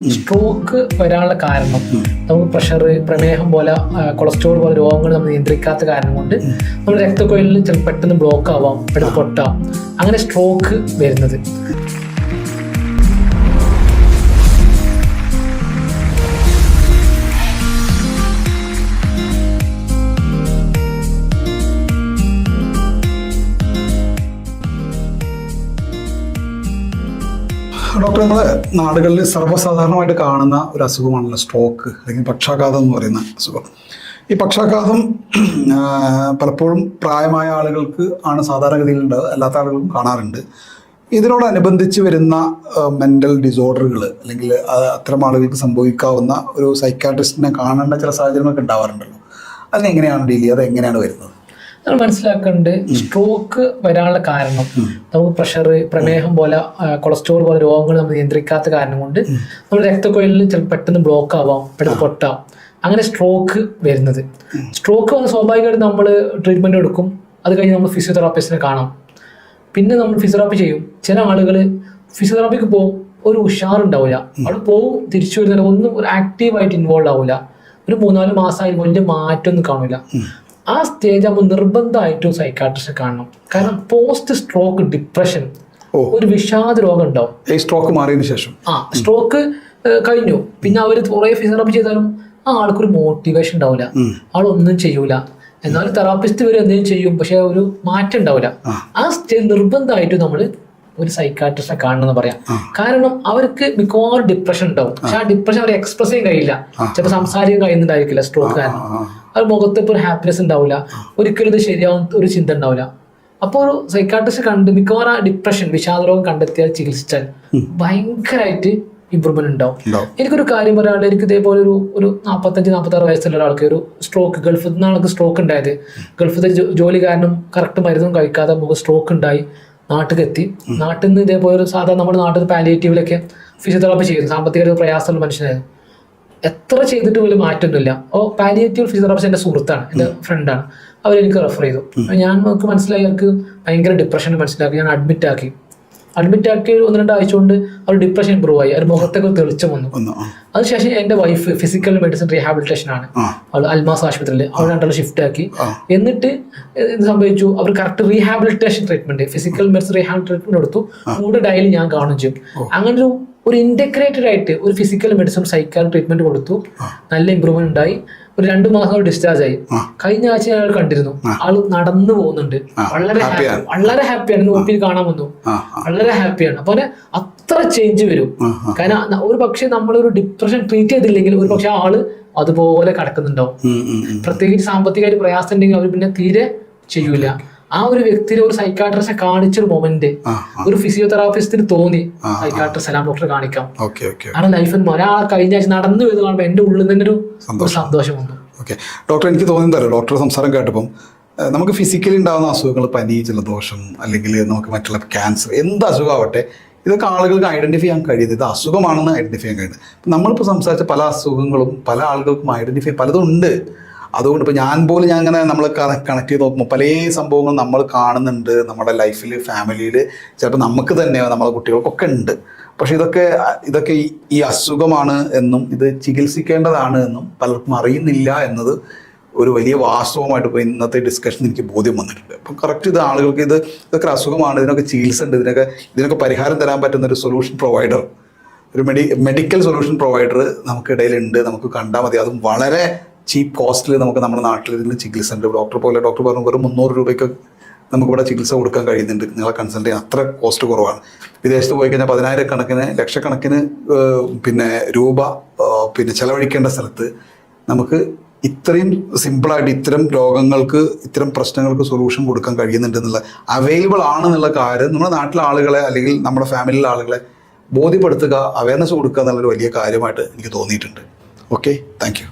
Stroke വരാനുള്ള കാരണം നമുക്ക് പ്രഷർ പ്രമേഹം പോലെ കൊളസ്ട്രോൾ പോലെ രോഗങ്ങൾ നമ്മൾ നിയന്ത്രിക്കാത്ത കാരണം കൊണ്ട് നമ്മുടെ രക്തക്കൊഴലിൽ ചില പെട്ടെന്ന് ബ്ലോക്ക് ആവാം പെട്ടെന്ന് പൊട്ടാം. അങ്ങനെ സ്ട്രോക്ക് വരുന്നത്. ഡോക്ടർ നമ്മൾ നാടുകളിൽ സർവസാധാരണമായിട്ട് കാണുന്ന ഒരു അസുഖമാണല്ലോ സ്ട്രോക്ക് അല്ലെങ്കിൽ പക്ഷാഘാതം എന്ന് പറയുന്ന അസുഖം. ഈ പക്ഷാഘാതം പലപ്പോഴും പ്രായമായ ആളുകൾക്ക് ആണ് സാധാരണഗതിയിൽ ഉണ്ടാവുക അല്ലാത്ത ആളുകളും കാണാറുണ്ട്. ഇതിനോടനുബന്ധിച്ച് വരുന്ന മെന്റൽ ഡിസോർഡറുകൾ അല്ലെങ്കിൽ അത്തരം ആളുകൾക്ക് സംഭവിക്കാവുന്ന ഒരു സൈക്കാട്രിസ്റ്റിനെ കാണേണ്ട ചില സാഹചര്യങ്ങളൊക്കെ ഉണ്ടാവാറുണ്ടല്ലോ. അതിനെങ്ങനെയാണ് ഡീൽ ചെയ്യുക? അത് എങ്ങനെയാണ് വരുന്നത്? നമ്മൾ മനസ്സിലാക്കേണ്ടത് സ്ട്രോക്ക് വരാനുള്ള കാരണം. നമുക്ക് പ്രഷർ പ്രമേഹം പോലെ കൊളസ്ട്രോൾ പോലെ രോഗങ്ങൾ നമ്മൾ നിയന്ത്രിക്കാത്ത കാരണം കൊണ്ട് നമ്മൾ രക്തക്കൊഴലിൽ ചില പെട്ടെന്ന് ബ്ലോക്ക് ആവാം പെട്ടെന്ന് പൊട്ടാം. അങ്ങനെ സ്ട്രോക്ക് വരുന്നത്. സ്ട്രോക്ക് വന്ന് സ്വാഭാവികമായിട്ട് നമ്മൾ ട്രീറ്റ്മെന്റ് എടുക്കും. അത് കഴിഞ്ഞ് നമ്മൾ ഫിസിയോതെറാപ്പിസ്റ്റിനെ കാണാം. പിന്നെ നമ്മൾ ഫിസിയോതെറാപ്പി ചെയ്യും. ചില ആളുകൾ ഫിസിയോതെറാപ്പിക്ക് പോകും ഒരു ഉഷാറുണ്ടാവില്ല അവിടെ പോകും തിരിച്ചു വരുന്നില്ല. ഒന്നും ഒരു ആക്റ്റീവായിട്ട് ഇൻവോൾവ് ആവില്ല ഒരു മൂന്നാൽ മാസമായി വലിയ മാറ്റമൊന്നും കാണില്ല ആ സ്റ്റേജ് ആകുമ്പോൾ നിർബന്ധമായിട്ടും സൈക്കാട്രിസ്റ്റ് കാണണം. കാരണം പോസ്റ്റ് സ്ട്രോക്ക് ഡിപ്രഷൻ ഒരു വിഷാദ രോഗം ഉണ്ടാവും. ഈ സ്ട്രോക്ക് മാറിയതിന് ശേഷം. ആ സ്ട്രോക്ക് കഴിഞ്ഞു. പിന്നെ അവർ കുറേ ഫിസിയോറപ്പി ചെയ്താലും ആ ആൾക്കൊരു മോട്ടിവേഷൻ ഉണ്ടാവില്ല ആളൊന്നും ചെയ്യൂല. എന്നാലും തെറാപ്പിസ്റ്റ് വരെ എന്തെങ്കിലും ചെയ്യും. പക്ഷെ ഒരു മാറ്റം ഉണ്ടാവില്ല ആ. സ്റ്റേജ് നിർബന്ധമായിട്ടും നമ്മൾ ഒരു സൈക്കാട്രിസ്റ്റിനെ കാണണമെന്ന് പറയാം. കാരണം അവർക്ക് മിക്കവാറും ഡിപ്രഷൻ ഉണ്ടാവും. പക്ഷെ ആ ഡിപ്രഷൻ അവർ എക്സ്പ്രസ് ചെയ്യാൻ കഴിയില്ല. ചിലപ്പോൾ സംസാരിക്കാൻ കഴിയുന്നുണ്ടായിരിക്കില്ല സ്ട്രോക്ക് കാരണം. അവർ മുഖത്ത് ഇപ്പോൾ ഒരു ഹാപ്പിനെസ് ഉണ്ടാവില്ല. ഒരിക്കലും ഇത് ശരിയാവും ഒരു ചിന്ത ഉണ്ടാവില്ല. അപ്പോൾ ഒരു സൈക്കാട്രിസ്റ്റ് കണ്ട് മിക്കവാറും ആ ഡിപ്രഷൻ വിഷാദരോഗം കണ്ടെത്തിയാൽ ചികിത്സിച്ചാൽ ഭയങ്കരമായിട്ട് ഇമ്പ്രൂവ്മെന്റ് ഉണ്ടാവും. എനിക്കൊരു കാര്യം പറയാനുള്ള എനിക്ക് ഇതേപോലെ ഒരു ഒരു നാൽപ്പത്തഞ്ച് നാൽപ്പത്താറ് വയസ്സുള്ള ഒരാൾക്ക് ഒരു സ്ട്രോക്ക് ഗൾഫിൽ നിന്നാണ് ആൾക്ക് സ്ട്രോക്ക് ഉണ്ടായത്. ഗൾഫിൽ ജോലി കാരണം കറക്റ്റ് മരുന്നും കഴിക്കാതെ നമുക്ക് സ്ട്രോക്ക് ഉണ്ടായി. നാട്ടിൽ എത്തി നാട്ടിൽ നിന്ന് ഇതേപോലെ ഒരു സാധാരണ നമ്മുടെ നാട്ടിൽ പാലിയേറ്റീവിലൊക്കെ ഫിസിയോതെറാപ്പി ചെയ്യുന്നു സാമ്പത്തിക പ്രയാസമുള്ള മനുഷ്യനായിരുന്നു. എത്ര ചെയ്തിട്ട് പോലും മാറ്റമൊന്നുമില്ല ഓ പാലിയേറ്റീവ് ഫിസിയോതെറാപ്പിസ്റ്റ് എന്റെ സുഹൃത്താണ് എന്റെ ഫ്രണ്ടാണ് അവരെനിക്ക് റെഫർ ചെയ്തു. ഞാൻ നമുക്ക് മനസ്സിലായി അവർക്ക് ഭയങ്കര ഡിപ്രഷൻ മനസ്സിലാക്കി. ഞാൻ അഡ്മിറ്റ് ആക്കി. അഡ്മിറ്റ് ആക്കി ഒന്ന് രണ്ട് ആഴ്ച കൊണ്ട് അവർ ഡിപ്രഷൻ ഇമ്പ്രൂവ് ആയി. അവർ മുഖത്തൊക്കെ തെളിച്ചം വന്നു. അതിനുശേഷം എന്റെ വൈഫ് ഫിസിക്കൽ മെഡിസിൻ റീഹാബിലിറ്റേഷൻ ആണ്. അവൾ അൽമാസ് ആശുപത്രിയിൽ അവിടെ രണ്ടാൾ ഷിഫ്റ്റ് ആക്കി. എന്നിട്ട് എന്ത് സംഭവിച്ചു? അവർ correct rehabilitation treatment physical medicine rehabilitation treatment എടുത്തു കൂടെ ഡയലി ഞാൻ കാണും ചെയ്യും അങ്ങനെ ഒരു ഒരു ഇന്റഗ്രേറ്റഡ് ആയിട്ട് ഒരു ഫിസിക്കൽ മെഡിസിൻ സൈക്കാൽ ട്രീറ്റ്മെന്റ് കൊടുത്തു. നല്ല ഇമ്പ്രൂവ്മെന്റ് ഉണ്ടായി. ഒരു രണ്ടു മാസം ഡിസ്ചാർജ് ആയി. കഴിഞ്ഞ ആഴ്ച ഞങ്ങൾ കണ്ടിരുന്നു. ആൾ നടന്നു പോകുന്നുണ്ട്. വളരെ വളരെ ഹാപ്പിയാണ് ഒ കാണാൻ വന്നു. വളരെ ഹാപ്പിയാണ് അപ്പൊ അത്ര ചേഞ്ച് വരും. കാരണം ഒരു പക്ഷെ നമ്മളൊരു ഡിപ്രഷൻ ട്രീറ്റ് ചെയ്തില്ലെങ്കിൽ ഒരു പക്ഷെ ആൾ അതുപോലെ കിടക്കുന്നുണ്ടാവും. പ്രത്യേകിച്ച് സാമ്പത്തികമായിട്ട് പ്രയാസം ഉണ്ടെങ്കിൽ അവർ പിന്നെ തീരെ ചെയ്യൂല. ആ ഒരു വ്യക്തിയെ ഒരു സൈക്കാട്രിസ്റ്റ് കാണിച്ച ഒരു മൊമെന്റ് ഒരു ഫിസിയോതെറാപ്പിസ്റ്റിന് തോന്നി. സൈക്കാട്രിസ്റ്റ് സലാം ഡോക്ടറെ കാണിക്കാം. കാരണം ലൈഫിൽ ഒരാളെ കഴിഞ്ഞ ആഴ്ച നടന്നു വരുന്നത് കാണുമ്പോൾ എന്റെ ഉള്ളിൽ നിന്നൊരു ഒരു സന്തോഷം വന്നു. ഓക്കെ. ഡോക്ടർ എനിക്ക് തോന്നുന്നതല്ലോ ഡോക്ടർ സംസാരം കേട്ടപ്പം നമുക്ക് ഫിസിക്കലി ഉണ്ടാകുന്ന അസുഖങ്ങൾ പനി ജലദോഷം അല്ലെങ്കിൽ നമുക്ക് മറ്റുള്ള ക്യാൻസർ എന്ത് അസുഖമാവട്ടെ ഇതൊക്കെ ആളുകൾക്ക് ഐഡന്റിഫൈ ചെയ്യാൻ കഴിയുന്നത് ഇത് അസുഖമാണെന്ന് ഐഡന്റിഫൈ ചെയ്യാൻ കഴിയുന്നത്. നമ്മളിപ്പോൾ സംസാരിച്ച പല അസുഖങ്ങളും പല ആളുകൾക്കും ഐഡന്റിഫൈ പലതും ഉണ്ട്. അതുകൊണ്ട് ഇപ്പോൾ ഞാൻ പോലും ഞാൻ അങ്ങനെ നമ്മൾ കണക്ട് ചെയ്ത് നോക്കുമ്പോൾ പല സംഭവങ്ങളും നമ്മൾ കാണുന്നുണ്ട് നമ്മുടെ ലൈഫിൽ ഫാമിലിയിൽ ചിലപ്പോൾ നമുക്ക് തന്നെ നമ്മുടെ കുട്ടികൾക്കൊക്കെ ഉണ്ട്. പക്ഷെ ഇതൊക്കെ ഇതൊക്കെ ഈ- അസുഖമാണ് എന്നും ഇത് ചികിത്സിക്കേണ്ടതാണ് എന്നും പലർക്കും അറിയുന്നില്ല എന്നത് ഒരു വലിയ വാസ്തവമായിട്ട് ഇപ്പോൾ ഇന്നത്തെ ഡിസ്കഷൻ എനിക്ക് ബോധ്യം വന്നിട്ടുണ്ട്. അപ്പം കറക്റ്റ് ഇത് ആളുകൾക്ക് ഇത് ഇതൊക്കെ അസുഖമാണ് ഇതിനൊക്കെ ചികിത്സ ഉണ്ട് ഇതിനൊക്കെ ഇതിനൊക്കെ പരിഹാരം തരാൻ പറ്റുന്ന ഒരു സൊല്യൂഷൻ പ്രൊവൈഡർ ഒരു മെഡി മെഡിക്കൽ സൊല്യൂഷൻ പ്രൊവൈഡർ നമുക്കിടയിലുണ്ട് നമുക്ക് കണ്ടാൽ മതി. അതും വളരെ ചീപ്പ് കോസ്റ്റിൽ നമുക്ക് നമ്മുടെ നാട്ടിൽ ഇതിന് ചികിത്സ ഉണ്ട് ഡോക്ടർ പോലെ ഡോക്ടർ പറഞ്ഞു വെറും മുന്നൂറ് രൂപയ്ക്ക് നമുക്കിവിടെ ചികിത്സ കൊടുക്കാൻ കഴിയുന്നുണ്ട്. നിങ്ങളെ കൺസൾട്ട് ചെയ്യാൻ അത്ര കോസ്റ്റ് കുറവാണ്. വിദേശത്ത് പോയി കഴിഞ്ഞാൽ പതിനായിരക്കണക്കിന് ലക്ഷക്കണക്കിന് പിന്നെ രൂപ പിന്നെ ചെലവഴിക്കേണ്ട സ്ഥലത്ത് നമുക്ക് ഇത്രയും സിമ്പിളായിട്ട് ഇത്തരം രോഗങ്ങൾക്ക് ഇത്തരം പ്രശ്നങ്ങൾക്ക് സൊല്യൂഷൻ കൊടുക്കാൻ കഴിയുന്നുണ്ട് എന്നുള്ള അവൈലബിൾ ആണെന്നുള്ള കാര്യം നമ്മുടെ നാട്ടിലെ ആളുകളെ അല്ലെങ്കിൽ നമ്മുടെ ഫാമിലിയിലെ ആളുകളെ ബോധ്യപ്പെടുത്തുക അവയർനെസ് കൊടുക്കുക എന്നുള്ളൊരു വലിയ കാര്യമായിട്ട് എനിക്ക് തോന്നിയിട്ടുണ്ട്. Okay thank